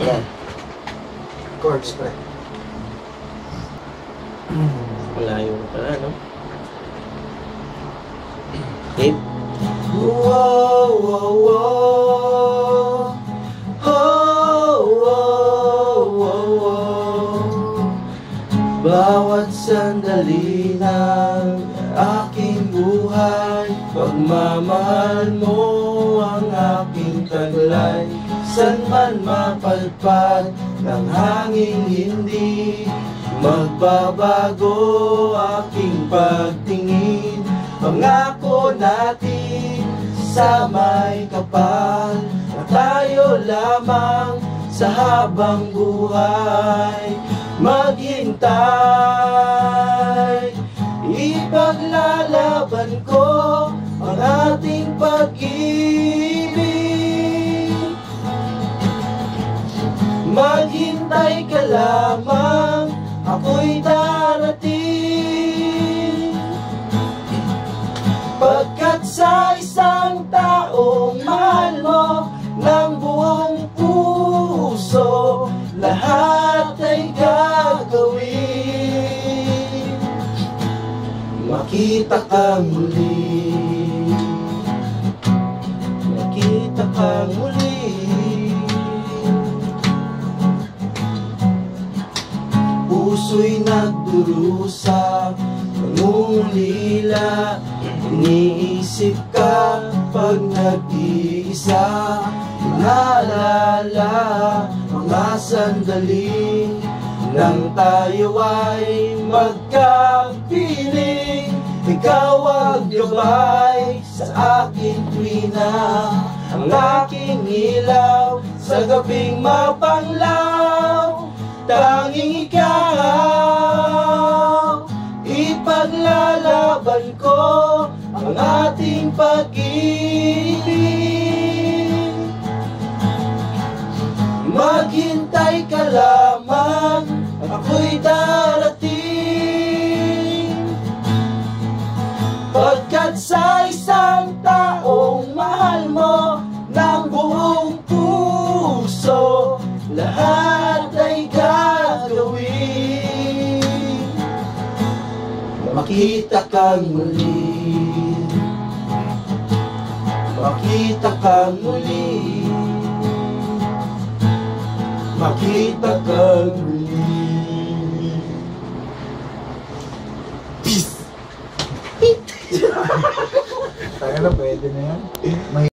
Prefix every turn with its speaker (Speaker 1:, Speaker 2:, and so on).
Speaker 1: Yan. Chords, pre.
Speaker 2: Malayo na pala, no? Dave?
Speaker 1: Whoa, whoa, whoa. Oh, whoa, whoa, whoa. Bawat sandali ng aking buhay Pagmamahal mo ang aking taglay San man mapalpad ng hanging hindi Magbabago aking pagtingin. Pangako natin sa may kapal Na tayo lamang sa habang buhay. Maghintay Maghintay ka lamang, ako'y darating. Pagkat sa isang taong mahal mo ng buong puso Lahat ay gagawin. Makita ka muli. Makita ka muli Puso'y nagdurusa. Nangungulila Iniisip ka pag nag-iisa. Naalala mga sandali Nang tayo ay magkapiling. Ikaw ang gabay sa aking tuwina. Ang aking ilaw sa gabing mapanglaw Ko ang ating pag-ibig. Maghintay ka lamang, ako'y darating. Pagkat sa isang taong mahal mo ng buong puso Lahat Makita kang muli Makita kang muli Makita kang muli Peace!
Speaker 3: Tayo na, pwede na yan. May